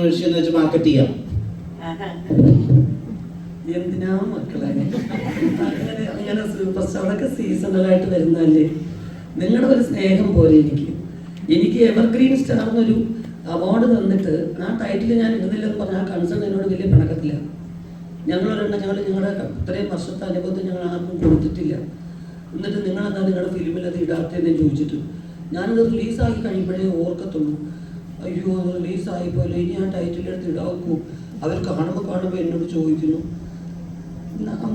എന്ന് വെച്ച് മാർക്കറ്റ് ചെയ്യാം. എന്തിനാ മക്കളെ? അങ്ങനെ അങ്ങനെ സൂപ്പർ സീസണലായിട്ട് വരുന്നതല്ലേ? നിങ്ങളുടെ ഒരു സ്നേഹം പോലെ എനിക്ക്. എനിക്ക് എവർഗ്രീൻ സ്റ്റാർ എന്നൊരു അവാർഡ് തന്നിട്ട് ആ ടൈറ്റിൽ ഞാൻ ഇടുന്നില്ലെന്ന് പറഞ്ഞ ആ കൺസേൺ എന്നോട് വലിയ പിണക്കത്തില്ല. ഞങ്ങളൊരെണ്ണം ഞങ്ങൾ ഞങ്ങളുടെ ഇത്രയും വർഷത്തെ അനുഭവത്തിൽ ഞങ്ങൾ ആർക്കും കൊടുത്തിട്ടില്ല. എന്നിട്ട് നിങ്ങളെന്താ നിങ്ങളുടെ ഫിലിമിൽ അത് ഇടാത്തതെന്ന് ചോദിച്ചിട്ട്. ഞാനത് റിലീസാക്കി കഴിയുമ്പോഴേ ഓർക്കത്തുള്ളൂ. അയ്യോ റിലീസായിപ്പോലെ ഇനി ഞാൻ ടൈറ്റിൽ എടുത്ത് ഇടാക്കൂ അവർ കാണുമ്പോൾ കാണുമ്പോൾ എന്നോട് ചോദിക്കുന്നു.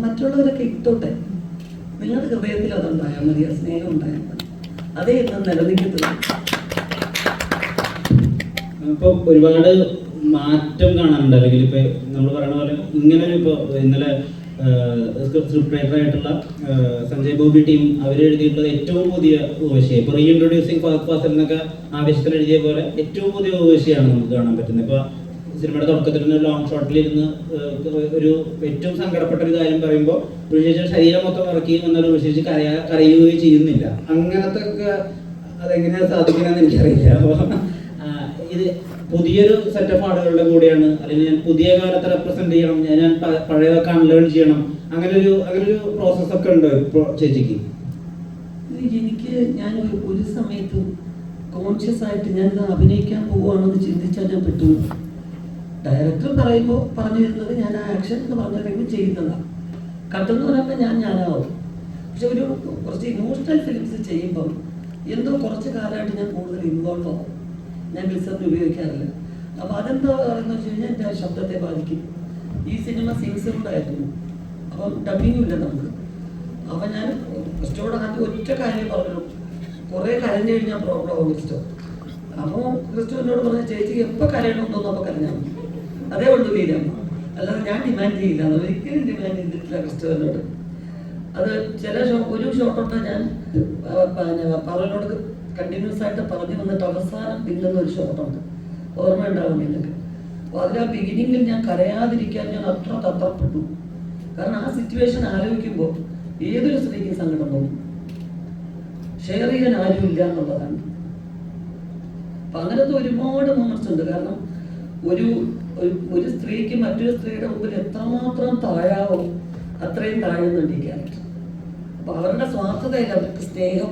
മറ്റുള്ളവരൊക്കെ ഇട്ടോട്ടെ. നിങ്ങളുടെ ഹൃദയത്തിൽ അതുണ്ടായാൽ മതി ആ സ്നേഹം ഉണ്ടായാൽ മതി. അതേ ഇന്ന് നിലനിൽക്കത്തില്ല. ഇപ്പോൾ ഒരുപാട് മാറ്റം കാണാനുണ്ട്. അല്ലെങ്കിൽ ഇപ്പൊ നമ്മൾ പറയുന്ന പോലെ ഇങ്ങനെ ഇപ്പോൾ ഇന്നലെ സ്ക്രിപ്റ്റ് റൈറ്റർ ആയിട്ടുള്ള സഞ്ജയ് ബോബി ടീം അവർ എഴുതിയിട്ടുള്ള ഏറ്റവും പുതിയ ഉപശയം ഇപ്പൊ റീ ഇൻട്രൊഡ്യൂസിങ് ഫാസ്റ്റ് ഫാസിൽ എന്നൊക്കെ ആവേശത്തിൽ എഴുതിയ പോലെ ഏറ്റവും പുതിയ ഉപശയാണ് നമുക്ക് കാണാൻ പറ്റുന്നത്. ഇപ്പൊ സിനിമയുടെ തുടക്കത്തിൽ നിന്ന് ലോങ് ഷോട്ടിലിരുന്ന് ഒരു ഏറ്റവും സങ്കടപ്പെട്ട ഒരു കാര്യം പറയുമ്പോൾ വിശേഷം ശരീരം മൊത്തം ഇറക്കുകയും എന്നാൽ വിശേഷിച്ച് കരയാ കരയുകയും ചെയ്യുന്നില്ല. അങ്ങനത്തെ ഒക്കെ അതെങ്ങനെയാണ് സാധിക്കണമെന്ന് എനിക്കറിയില്ല. അപ്പോൾ ഇത് പുതിയൊരു സെറ്റപ്പ് ആളുകളുടെ കൂടെയാണ്. അല്ലെങ്കിൽ ഞാൻ പുതിയ കാലത്തെ റെപ്രസെന്റ് ചെയ്യണം. ഞാൻ പഴയതൊക്കെ അൺലേൺ ചെയ്യണം. അങ്ങനെ ഒരു അങ്ങനെ ഒരു പ്രോസസ് ഒക്കെ ഉണ്ടോ ചേച്ചിക്ക്? എനിക്ക് ഞാൻ ഒരു സമയത്ത് കോൺഷ്യസ് ആയിട്ട് ഞാൻ അഭിനയിക്കാൻ പോവുകയാണെന്ന് ചിന്തിച്ചാൽ ഞാൻ പറ്റൂ ഡയറക്ടർ പറയുമ്പോൾ പറഞ്ഞു തരുന്നത് ഞാൻ ആ ആക്ഷൻ എന്ന് പറഞ്ഞിട്ടുണ്ടെങ്കിൽ ചെയ്യുന്നതാണ് കട്ടെന്ന് പറയുമ്പോൾ ഞാൻ ഞാനാവും. പക്ഷെ ഒരു കുറച്ച് ഇമോഷണൽ ഫിലിംസ് ചെയ്യുമ്പം എന്തോ കുറച്ച് കാലമായിട്ട് ഞാൻ കൂടുതൽ ഇൻവോൾവ് ആവും. ഞാൻ ഗ്ലിസറിന് ഉപയോഗിക്കാറില്ല. അപ്പോൾ അതെന്താ പറയുന്നത് വെച്ച് കഴിഞ്ഞാൽ എന്റെ ശബ്ദത്തെ ബാധിക്കും. ഈ സിനിമ സിങ്സുണ്ടായിരുന്നു അപ്പം ഡബിങ്ങും ഇല്ല നമുക്ക്. അപ്പം ഞാൻ ഫസ്റ്റോടെ ആദ്യം ഒറ്റ കാര്യം പറഞ്ഞു. കുറേ കരഞ്ഞു കഴിഞ്ഞാൽ പ്രോബ്ലം ആവും ക്രിസ്റ്റോ അപ്പോൾ ക്രിസ്റ്റോ എന്നോട് പറഞ്ഞ ചേച്ചി എപ്പോൾ കരയണമെന്ന് അപ്പോൾ കരഞ്ഞാൽ മതി. അതേ ഉള്ളൂ ലീലമ്മ അല്ലാതെ ഞാൻ ഡിമാൻഡ് ചെയ്യില്ല. ഒരിക്കലും ഡിമാൻഡ് ചെയ്തിട്ടില്ല ക്രിസ്റ്റോ എന്നോട്. അത് ചില ഷോ ഒരു ഷോട്ടുണ്ട് ഞാൻ പിന്നെ കണ്ടിന്യൂസ് ആയിട്ട് പറഞ്ഞു വന്നിട്ട് അവസാനം പിന്നുന്ന ഒരു ഷോട്ടുണ്ട് ഓർമ്മ ഉണ്ടാവും നിങ്ങൾക്ക് അപ്പോൾ അതിൽ ആ ബിഗിനിങ്ങിൽ ഞാൻ കരയാതിരിക്കാൻ ഞാൻ അത്ര തത്രപ്പെട്ടു. കാരണം ആ സിറ്റുവേഷൻ ആലോചിക്കുമ്പോൾ ഏതൊരു സ്ത്രീക്കും സങ്കടം തോന്നും? ഷെയർ ചെയ്യാൻ ആരും ഇല്ല എന്നുള്ളതാണ്. അപ്പൊ അങ്ങനത്തെ ഒരുപാട് മൊമെന്റ്സ് ഉണ്ട് കാരണം ഒരു ഒരു- ഒരു സ്ത്രീക്ക് മറ്റൊരു സ്ത്രീയുടെ മുമ്പിൽ എത്രമാത്രം താഴാവോ അത്രയും താഴുന്നുണ്ട് ഈ ക്യാരക്ടർ അപ്പൊ അവരുടെ സ്വാർത്ഥതയില്ല അവർക്ക് സ്നേഹം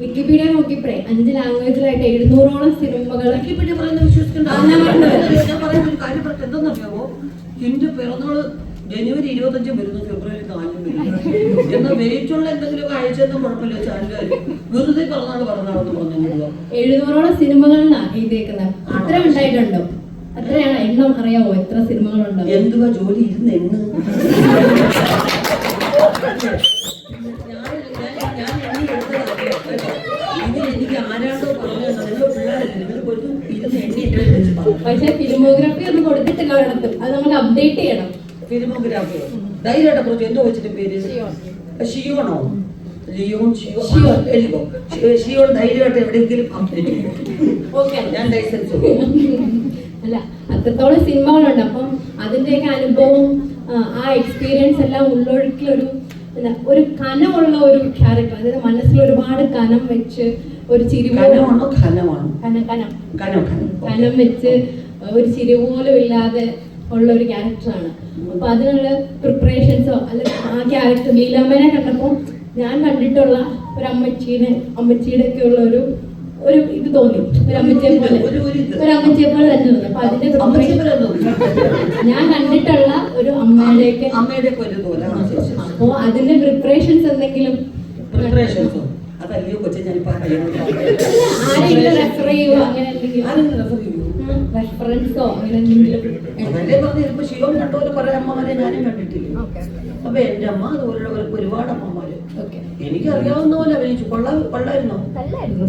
വിക്കിപീഡിയ നോക്കിയപ്പോഴേ അഞ്ച് ലാംഗ്വേജിലായിട്ട് എഴുന്നൂറോളം സിനിമകൾ വിക്കിപീഡിയ പറയുന്നത് വിശ്വസിക്കണ്ട? വിശ്വസിക്കുന്നുണ്ടോ എന്തെന്നറിയാമോ എന്റെ പിറന്നാൾ ജനുവരി ഇരുപത്തഞ്ചും വരുന്നു ഫെബ്രുവരി നാലിനും വരുന്നു. എന്നാൽ വെയിറ്റുള്ള എന്തെങ്കിലുമൊക്കെ അയച്ചെന്ന് കുഴപ്പമില്ല ചാനലുകാർ വെറുതെ പിറന്നാൾ പറഞ്ഞാണെന്ന് പറഞ്ഞു എഴുന്നൂറോളം സിനിമകളിലാണ് എഴുതിയേക്കുന്നത് അത്ര ഉണ്ടായിട്ടുണ്ടോ? അത്രയാണ്. എണ്ണം അറിയാവോ? എത്ര സിനിമകളുണ്ടോ? എന്തുവാ ജോലി ഇരുന്ന് എണ്ണ് ഇത് എനിക്ക് ആരാണ്ടോ പറഞ്ഞു തന്നത്. നിങ്ങൾ പിള്ളേരല്ലേ നിങ്ങൾ കൊല്ലും ഇരുന്ന് എണ്ണി എന്റെ അടുത്ത് വെച്ച് പറഞ്ഞു പക്ഷെ ഫിലിമോഗ്രാഫി ഒന്നും കൊടുത്തിട്ടില്ല ഒരിടത്തും. അത് നമ്മൾ അപ്ഡേറ്റ് ചെയ്യണം. ഫിലിമോഗ്രാഫി ധൈര്യമായിട്ട് കുറച്ച് എന്തോ വെച്ചിട്ട് പേര്? ഷിയോണോ? ലിയോൺ ഷിയോ ഷിയോൺ. എഴുതോ. ഷിയോൺ ധൈര്യമായിട്ട് എവിടെയെങ്കിലും അപ്ഡേറ്റ് ചെയ്യും. ഓക്കെ ഞാൻ ലൈസൻസ് അല്ല അത്രത്തോളം സിനിമകളുണ്ട്. അപ്പം അതിന്റെയൊക്കെ അനുഭവം ആ, എക്സ്പീരിയൻസ് എല്ലാം ഉള്ളൊഴുക്കിലൊരു എന്താ ഒരു കനമുള്ള ഒരു ക്യാരക്ടർ അതായത് മനസ്സിൽ ഒരുപാട് കനം വെച്ച് ഒരു ചിരി കനം കനം. കനം കനം. വെച്ച് ഒരു ചിരി പോലും ഇല്ലാതെ ഉള്ള ഒരു ക്യാരക്ടറാണ്. അപ്പൊ അതിനുള്ള പ്രിപ്പറേഷൻസോ അല്ല ആ ക്യാരക്ടർ ലീലാമ്മനെ കണ്ടപ്പോൾ ഞാൻ കണ്ടിട്ടുള്ള ഒരു അമ്മച്ചീനെ അമ്മച്ചിയുടെ ഒക്കെ ഉള്ള ഒരു ഒരു ഇത് തോന്നി. ഒരു അമ്മച്ചിയെ പോലെ. ഒരു അമ്മച്ചിയെ പോലെ തന്നെ തോന്നി. അപ്പൊ അതിന്റെ ഞാൻ കണ്ടിട്ടുള്ള ഒരു അമ്മയുടെയൊക്കെ അമ്മയുടെ. അപ്പോ അതിന്റെ പ്രിപ്പറേഷൻസ് എന്തെങ്കിലും പ്രിപ്പറേഷൻസോ അതല്ലയോ കൊച്ചു ഞാനിപ്പോ ആരെങ്കിലും റെഫർ ചെയ്യുമോ അങ്ങനെ എന്തെങ്കിലും? റെഫറൻസോ അങ്ങനെ എന്തെങ്കിലും? അതല്ലേ പറഞ്ഞു ഇപ്പൊ ശിവൻ കണ്ടപോലെ കുറെ അമ്മമാരെ ഞാനും കണ്ടിട്ടില്ല. അപ്പൊ എന്റെ അമ്മ അതുപോലെ ഒരു- ഒരുപാട് അമ്മമാര്. എനിക്ക് അറിയാവുന്ന പോലെ അഭിനയിച്ചു കൊള്ള കൊള്ളായിരുന്നോ? നല്ലായിരുന്നു